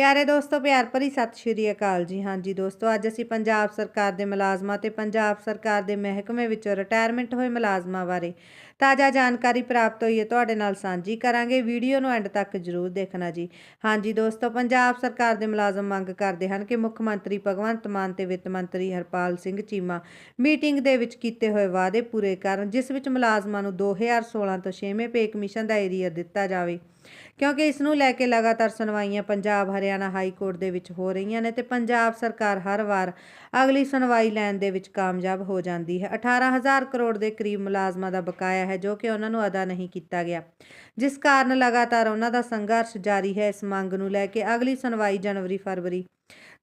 ਪਿਆਰੇ ਦੋਸਤੋ, ਪਿਆਰ ਭਰੀ ਸਤਿ ਸ਼੍ਰੀ ਅਕਾਲ ਜੀ। ਹਾਂਜੀ ਦੋਸਤੋ, ਅੱਜ ਅਸੀਂ ਪੰਜਾਬ ਸਰਕਾਰ ਦੇ ਮੁਲਾਜ਼ਮਾਂ ਤੇ ਪੰਜਾਬ ਸਰਕਾਰ ਦੇ ਮਹਿਕਮੇ ਵਿੱਚੋਂ ਰਿਟਾਇਰਮੈਂਟ ਹੋਏ ਮੁਲਾਜ਼ਮਾਂ ਬਾਰੇ ਤਾਜ਼ਾ ਜਾਣਕਾਰੀ ਪ੍ਰਾਪਤ ਹੋਈ ਹੈ। ਤੁਹਾਡੇ ਨਾਲ ਸਾਂਝੀ ਕਰਾਂਗੇ। ਵੀਡੀਓ ਨੂੰ ਐਂਡ ਤੱਕ ਜ਼ਰੂਰ ਦੇਖਣਾ ਜੀ। ਹਾਂਜੀ ਦੋਸਤੋ, ਪੰਜਾਬ ਸਰਕਾਰ ਦੇ ਮੁਲਾਜ਼ਮ ਮੰਗ ਕਰਦੇ ਹਨ ਕਿ ਮੁੱਖ ਮੰਤਰੀ ਭਗਵੰਤ ਮਾਨ ਤੇ ਵਿੱਤ ਮੰਤਰੀ ਹਰਪਾਲ ਸਿੰਘ ਚੀਮਾ ਮੀਟਿੰਗ ਦੇ ਵਿੱਚ ਕੀਤੇ ਹੋਏ ਵਾਅਦੇ ਪੂਰੇ ਕਰਨ, ਜਿਸ ਵਿੱਚ ਮੁਲਾਜ਼ਮਾਂ ਨੂੰ 2016 ਤੋਂ 6ਵੇਂ ਪੇ ਕਮਿਸ਼ਨ ਦਾ ਏਰੀਆ ਦਿੱਤਾ ਜਾਵੇ। ਕਿਉਂਕਿ ਇਸ ਨੂੰ ਲੈ ਕੇ ਲਗਾਤਾਰ ਸੁਣਵਾਈਆਂ ਪੰਜਾਬ, ਹਰਿਆਣਾ ਹਾਈ ਕੋਰਟ ਦੇ ਵਿੱਚ ਹੋ ਰਹੀਆਂ ਨੇ ਤੇ ਪੰਜਾਬ ਸਰਕਾਰ ਹਰ ਵਾਰ ਅਗਲੀ ਸੁਣਵਾਈ ਲੈਣ ਦੇ ਵਿੱਚ ਕਾਮਯਾਬ ਹੋ ਜਾਂਦੀ ਹੈ। 18000 ਕਰੋੜ ਦੇ ਕਰੀਬ ਮੁਲਾਜ਼ਮਾਂ ਦਾ ਬਕਾਇਆ ਹੈ ਜੋ ਕਿ ਉਹਨਾਂ ਨੂੰ ਅਦਾ ਨਹੀਂ ਕੀਤਾ ਗਿਆ। ਜਿਸ ਕਾਰਨ ਲਗਾਤਾਰ ਉਹਨਾਂ ਦਾ ਸੰਘਰਸ਼ ਜਾਰੀ ਹੈ। ਇਸ ਮੰਗ ਨੂੰ ਲੈ ਕੇ ਅਗਲੀ ਸੁਣਵਾਈ ਜਨਵਰੀ ਫਰਵਰੀ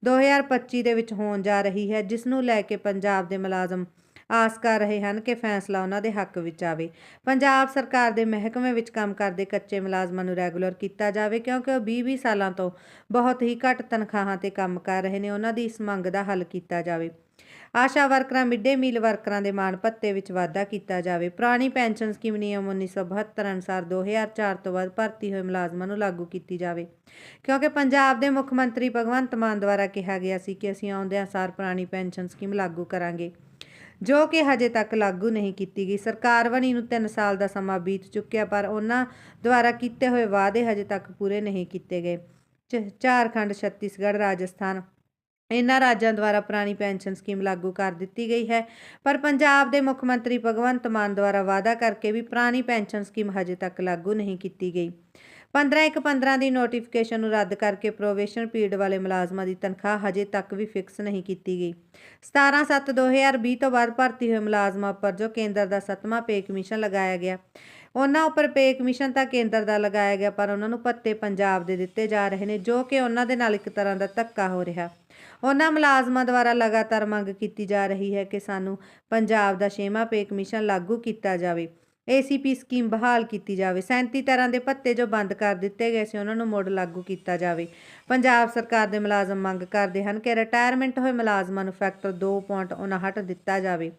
2025 ਦੇ ਵਿੱਚ ਹੋਣ ਜਾ ਰਹੀ ਹੈ, ਜਿਸ ਨੂੰ ਲੈ ਕੇ ਪੰਜਾਬ ਦੇ ਮੁਲਾਜ਼ਮ ਆਸ ਕਰ ਰਹੇ ਹਨ ਕਿ ਫੈਸਲਾ ਉਹਨਾਂ ਦੇ ਹੱਕ ਵਿੱਚ ਆਵੇ। ਪੰਜਾਬ ਸਰਕਾਰ ਦੇ ਮਹਿਕਮੇ ਵਿੱਚ ਕੰਮ ਕਰਦੇ ਕੱਚੇ ਮੁਲਾਜ਼ਮਾਂ ਨੂੰ ਰੈਗੂਲਰ ਕੀਤਾ ਜਾਵੇ ਕਿਉਂਕਿ ਉਹ 20-20 ਸਾਲਾਂ ਤੋਂ ਬਹੁਤ ਹੀ ਘੱਟ ਤਨਖਾਹਾਂ ਤੇ ਕੰਮ ਕਰ ਰਹੇ ਨੇ। ਉਹਨਾਂ ਦੀ ਇਸ ਮੰਗ ਦਾ ਹੱਲ ਕੀਤਾ ਜਾਵੇ। ਆਸ਼ਾ ਵਰਕਰਾਂ, ਮਿੱਡੇ ਮੀਲ ਵਰਕਰਾਂ ਦੇ ਮਾਣ ਭੱਤੇ ਵਿੱਚ ਵਾਧਾ ਕੀਤਾ ਜਾਵੇ। ਪੁਰਾਣੀ ਪੈਨਸ਼ਨ ਸਕੀਮ ਨਿਯਮ 1972 ਅਨੁਸਾਰ 2004 ਤੋਂ ਬਾਅਦ ਭਰਤੀ ਹੋਏ ਮੁਲਾਜ਼ਮਾਂ ਨੂੰ ਲਾਗੂ ਕੀਤੀ ਜਾਵੇ। ਕਿਉਂਕਿ ਪੰਜਾਬ ਦੇ ਮੁੱਖ ਮੰਤਰੀ ਭਗਵੰਤ ਮਾਨ ਦੁਆਰਾ ਕਿਹਾ ਗਿਆ ਸੀ ਕਿ ਅਸੀਂ ਆਉਂਦਿਆਂ ਸਾਰ ਪੁਰਾਣੀ ਪੈਨਸ਼ਨ ਸਕੀਮ ਲਾਗੂ ਕਰਾਂਗੇ। ਜੋ ਕਿ ਹਜੇ ਤੱਕ ਲਾਗੂ ਨਹੀਂ ਕੀਤੀ ਗਈ। ਸਰਕਾਰ ਬਣੀ ਨੂੰ 3 ਸਾਲ ਦਾ ਸਮਾਂ ਬੀਤ ਚੁੱਕਿਆ, ਪਰ ਉਹਨਾਂ ਦੁਆਰਾ ਕੀਤੇ ਹੋਏ ਵਾਅਦੇ ਹਜੇ ਤੱਕ ਪੂਰੇ ਨਹੀਂ ਕੀਤੇ ਗਏ। ਝ- ਝਾਰਖੰਡ, ਛੱਤੀਸਗੜ੍ਹ, ਰਾਜਸਥਾਨ, ਇਹਨਾਂ ਰਾਜਾਂ ਦੁਆਰਾ ਪੁਰਾਣੀ ਪੈਨਸ਼ਨ ਸਕੀਮ ਲਾਗੂ ਕਰ ਦਿੱਤੀ ਗਈ ਹੈ। ਪਰ ਪੰਜਾਬ ਦੇ ਮੁੱਖ ਮੰਤਰੀ ਭਗਵੰਤ ਮਾਨ ਦੁਆਰਾ ਵਾਅਦਾ ਕਰਕੇ ਵੀ ਪੁਰਾਣੀ ਪੈਨਸ਼ਨ ਸਕੀਮ ਹਜੇ ਤੱਕ ਲਾਗੂ ਨਹੀਂ ਕੀਤੀ ਗਈ। 15 ਇੱਕ 15 ਦੀ ਨੋਟੀਫਿਕੇਸ਼ਨ ਨੂੰ ਰੱਦ ਕਰਕੇ ਪ੍ਰੋਬੇਸ਼ਨ ਪੀਰੀਅਡ ਵਾਲੇ ਮੁਲਾਜ਼ਮਾਂ ਦੀ ਤਨਖਾਹ ਹਜੇ ਤੱਕ ਵੀ ਫਿਕਸ ਨਹੀਂ ਕੀਤੀ ਗਈ। 17 7 2020 ਤੋਂ ਬਾਅਦ ਭਰਤੀ ਹੋਏ ਮੁਲਾਜ਼ਮਾਂ ਉੱਪਰ ਜੋ ਕੇਂਦਰ ਦਾ ਸੱਤਵਾਂ ਪੇ ਕਮਿਸ਼ਨ ਲਗਾਇਆ ਗਿਆ। ਉਹਨਾਂ ਉੱਪਰ ਪੇ ਕਮਿਸ਼ਨ ਤਾਂ ਕੇਂਦਰ ਦਾ ਲਗਾਇਆ ਗਿਆ, ਪਰ ਉਹਨਾਂ ਨੂੰ ਭੱਤੇ ਪੰਜਾਬ ਦੇ ਦਿੱਤੇ ਜਾ ਰਹੇ ਨੇ, ਜੋ ਕਿ ਉਹਨਾਂ ਦੇ ਨਾਲ ਇੱਕ ਤਰ੍ਹਾਂ ਦਾ ਧੱਕਾ ਹੋ ਰਿਹਾ। ਉਹਨਾਂ ਮੁਲਾਜ਼ਮਾਂ ਦੁਆਰਾ ਲਗਾਤਾਰ ਮੰਗ ਕੀਤੀ ਜਾ ਰਹੀ ਹੈ ਕਿ ਸਾਨੂੰ ਪੰਜਾਬ ਦਾ ਛੇਵਾਂ ਪੇ ਕਮਿਸ਼ਨ ਲਾਗੂ ਕੀਤਾ ਜਾਵੇ। ਏਸੀਪੀ ਸਕੀਮ ਬਹਾਲ ਕੀਤੀ ਜਾਵੇ। 37 ਤਰ੍ਹਾਂ ਦੇ ਭੱਤੇ ਜੋ ਬੰਦ ਕਰ ਦਿੱਤੇ ਗਏ ਸੀ, ਉਹਨਾਂ ਨੂੰ ਮੁੜ ਲਾਗੂ ਕੀਤਾ ਜਾਵੇ। ਪੰਜਾਬ ਸਰਕਾਰ ਦੇ ਮੁਲਾਜ਼ਮ ਮੰਗ ਕਰਦੇ ਹਨ ਕਿ ਰਿਟਾਇਰਮੈਂਟ ਹੋਏ ਮੁਲਾਜ਼ਮਾਂ ਨੂੰ ਫੈਕਟਰ 2.59 ਦਿੱਤਾ ਜਾਵੇ।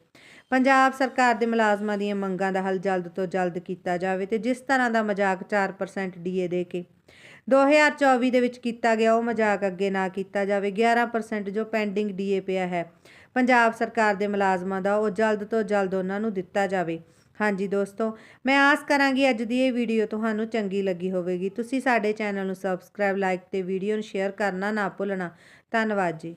ਪੰਜਾਬ ਸਰਕਾਰ ਦੇ ਮੁਲਾਜ਼ਮਾਂ ਦੀਆਂ ਮੰਗਾਂ ਦਾ ਹੱਲ ਜਲਦ ਤੋਂ ਜਲਦ ਕੀਤਾ ਜਾਵੇ ਤੇ ਜਿਸ ਤਰ੍ਹਾਂ ਦਾ ਮਜ਼ਾਕ 4% ਡੀਏ ਦੇ ਕੇ। 2024 ਦੇ ਵਿੱਚ ਕੀਤਾ ਗਿਆ, ਉਹ ਮਜ਼ਾਕ ਅੱਗੇ ਨਾ ਕੀਤਾ ਜਾਵੇ। 11% ਜੋ ਪੈਂਡਿੰਗ ਡੀਏ ਪਿਆ ਹੈ। ਪੰਜਾਬ ਸਰਕਾਰ ਦੇ ਮੁਲਾਜ਼ਮਾਂ ਦਾ ਉਹ ਜਲਦ ਤੋਂ ਜਲਦ ਉਹਨਾਂ ਨੂੰ ਦਿੱਤਾ ਜਾਵੇ। ਹਾਂਜੀ ਦੋਸਤੋ, ਮੈਂ ਆਸ ਕਰਾਂਗੀ ਅੱਜ ਦੀ ਇਹ ਵੀਡੀਓ ਤੁਹਾਨੂੰ ਚੰਗੀ ਲੱਗੀ ਹੋਵੇਗੀ। ਤੁਸੀਂ ਸਾਡੇ ਚੈਨਲ ਨੂੰ ਸਬਸਕ੍ਰਾਈਬ ਲਾਈਕ ਤੇ ਵੀਡੀਓ ਨੂੰ ਸ਼ੇਅਰ ਕਰਨਾ ਨਾ ਭੁੱਲਣਾ। ਧੰਨਵਾਦ ਜੀ।